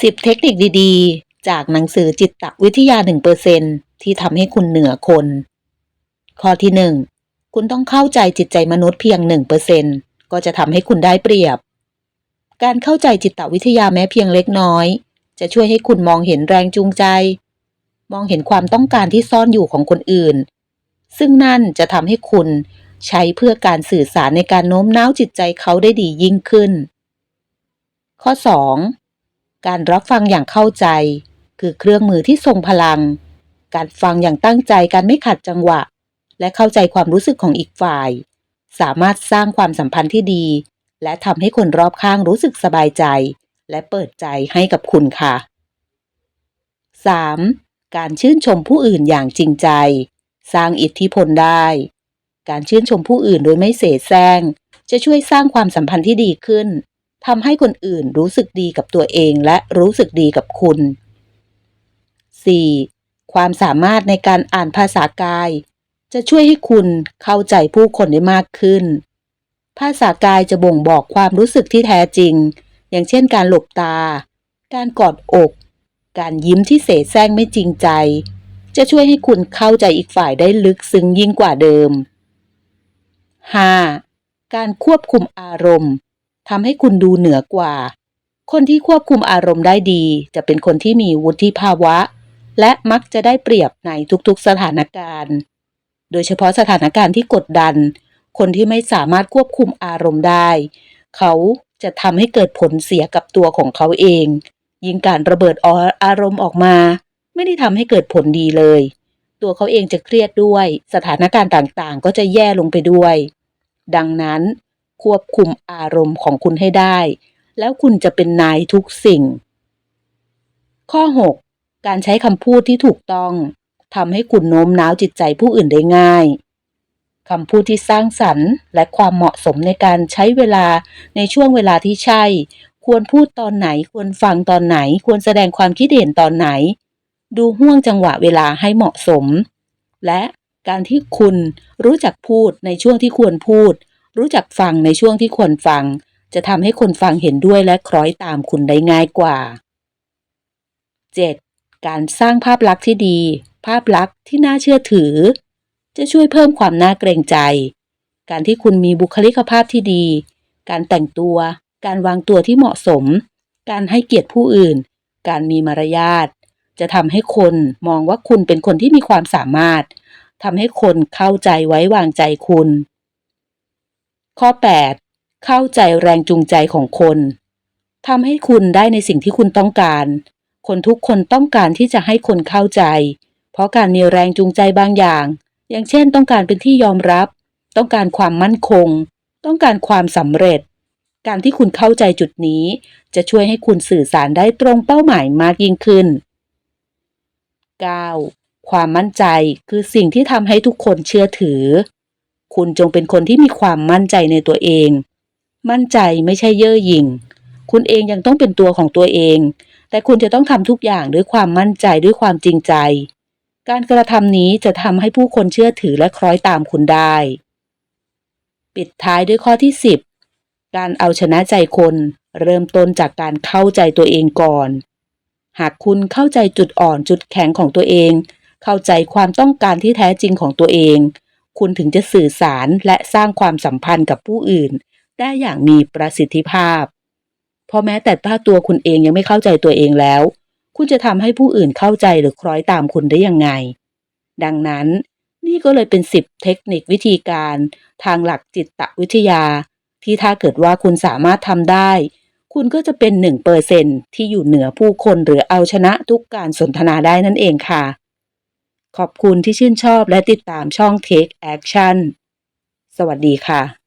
10 เทคนิคดีๆ จากหนังสือจิตวิทยา 1%ที่ทำให้คุณเหนือคน ข้อที่ 1 คุณต้องเข้าใจจิตใจมนุษย์เพียง 1%ก็จะทำให้คุณได้เปรียบ การเข้าใจจิตวิทยาแม้เพียงเล็กน้อย จะช่วยให้คุณมองเห็นแรงจูงใจ มองเห็นความต้องการที่ซ่อนอยู่ของคนอื่น ซึ่งนั่นจะทำให้คุณใช้เพื่อการสื่อสารในการโน้มน้าวจิตใจเขาได้ดียิ่งขึ้น ข้อ 2. การรับฟังอย่างเข้าใจ คือเครื่องมือที่ทรงพลัง การฟังอย่างตั้งใจการไม่ขัดจังหวะ และเข้าใจความรู้สึกของอีกฝ่าย สามารถสร้างความสัมพันธ์ที่ดี และทำให้คนรอบข้างรู้สึกสบายใจ และเปิดใจให้กับคุณค่ะ 3. การชื่นชมผู้อื่นอย่างจริงใจ สร้างอิทธิพลได้ การชื่นชมผู้อื่นโดยไม่เสแสร้งจะช่วยสร้างความสัมพันธ์ที่ดีขึ้น ทำให้คนอื่นรู้สึกดีกับตัวเองและรู้สึกดีกับคุณ 4. ความสามารถในการอ่านภาษากาย จะช่วยให้คุณเข้าใจผู้คนได้มากขึ้น ภาษากายจะบ่งบอกความรู้สึกที่แท้จริง อย่างเช่นการหลบตา การกอดอก การยิ้มที่เสแสร้งไม่จริงใจ จะช่วยให้คุณเข้าใจอีกฝ่ายได้ลึกซึ้งยิ่งกว่าเดิม 5. การควบคุมอารมณ์ ทำให้คุณดูเหนือกว่า คนที่ควบคุมอารมณ์ได้ดี จะเป็นคนที่มีวุฒิภาวะ และมักจะได้เปรียบในทุกๆสถานการณ์ โดยเฉพาะสถานการณ์ที่กดดัน คนที่ไม่สามารถควบคุมอารมณ์ได้ เขาจะทำให้เกิดผลเสียกับตัวของเขาเอง ยิ่งการระเบิดอารมณ์ออกมา ไม่ได้ทำให้เกิดผลดีเลย ตัวเขาเองจะเครียดด้วย สถานการณ์ต่างๆ ก็จะแย่ลงไปด้วย ดังนั้น ควบคุมอารมณ์ของคุณให้ได้ แล้วคุณจะเป็นนายทุกสิ่ง ข้อ 6. การใช้คำพูดที่ถูกต้องทำให้คุณโน้มน้าวจิตใจผู้อื่นได้ง่ายคำพูดที่สร้างสรรค์ และความเหมาะสมในการใช้เวลาในช่วงเวลาที่ใช่ ควรพูดตอนไหน ควรฟังตอนไหน ควรแสดงความคิดเห็นตอนไหน ดูห่วงจังหวะเวลาให้เหมาะสม และการที่คุณรู้จักพูดในช่วงที่ควรพูด รู้จักฟังในช่วงที่ควรฟัง จะทำให้คนฟังเห็นด้วยและคล้อยตามคุณได้ง่ายกว่า 7. การสร้างภาพลักษณ์ที่ดี ภาพลักษณ์ที่น่าเชื่อถือ จะช่วยเพิ่มความน่าเกรงใจ การที่คุณมีบุคลิกภาพที่ดี การแต่งตัว การวางตัวที่เหมาะสม การให้เกียรติผู้อื่น การมีมารยาทจะทำให้คนมองว่าคุณเป็นคนที่มีความสามารถทำให้คนเข้าใจไว้วางใจคุณ ข้อ 8. เข้าใจแรงจูงใจของคนทำให้คุณได้ในสิ่งที่คุณต้องการ คนทุกคนต้องการที่จะให้คนเข้าใจ เพราะการมีแรงจูงใจบางอย่าง อย่างเช่น ต้องการเป็นที่ยอมรับ ต้องการความมั่นคง ต้องการความสำเร็จ การที่คุณเข้าใจจุดนี้ จะช่วยให้คุณสื่อสารได้ตรงเป้าหมายมากยิ่งขึ้น 9. ความมั่นใจคือสิ่งที่ทำให้ทุกคนเชื่อถือ คุณจงเป็นคนที่มีความมั่นใจในตัวเอง มั่นใจไม่ใช่เย่อหยิ่ง คุณเองยังต้องเป็นตัวของตัวเอง แต่คุณจะต้องทำทุกอย่างด้วยความมั่นใจด้วยความจริงใจ การกระทำนี้จะทำให้ผู้คนเชื่อถือและคล้อยตามคุณได้ ปิดท้ายด้วยข้อที่ 10 การเอาชนะใจคน เริ่มต้นจากการเข้าใจตัวเองก่อน หากคุณเข้าใจจุดอ่อนจุดแข็งของตัวเอง เข้าใจความต้องการที่แท้จริงของตัวเอง คุณถึงจะสื่อสารและสร้างความสัมพันธ์กับผู้อื่น ได้อย่างมีประสิทธิภาพเพราะแม้แต่ถ้าตัวคุณเองยังไม่เข้าใจตัวเองแล้ว คุณจะทำให้ผู้อื่นเข้าใจหรือคล้อยตามคุณได้ยังไง ดังนั้น นี่ก็เลยเป็นสิบเทคนิควิธีการ ทางหลักจิตวิทยา ที่ถ้าเกิดว่าคุณสามารถทำได้ คุณก็จะเป็นหนึ่งเปอร์เซนที่อยู่เหนือผู้คนหรือเอาชนะทุกการสนทนาได้นั่นเองค่ะ ขอบคุณที่ชื่นชอบและติดตามช่อง Take Action สวัสดีค่ะ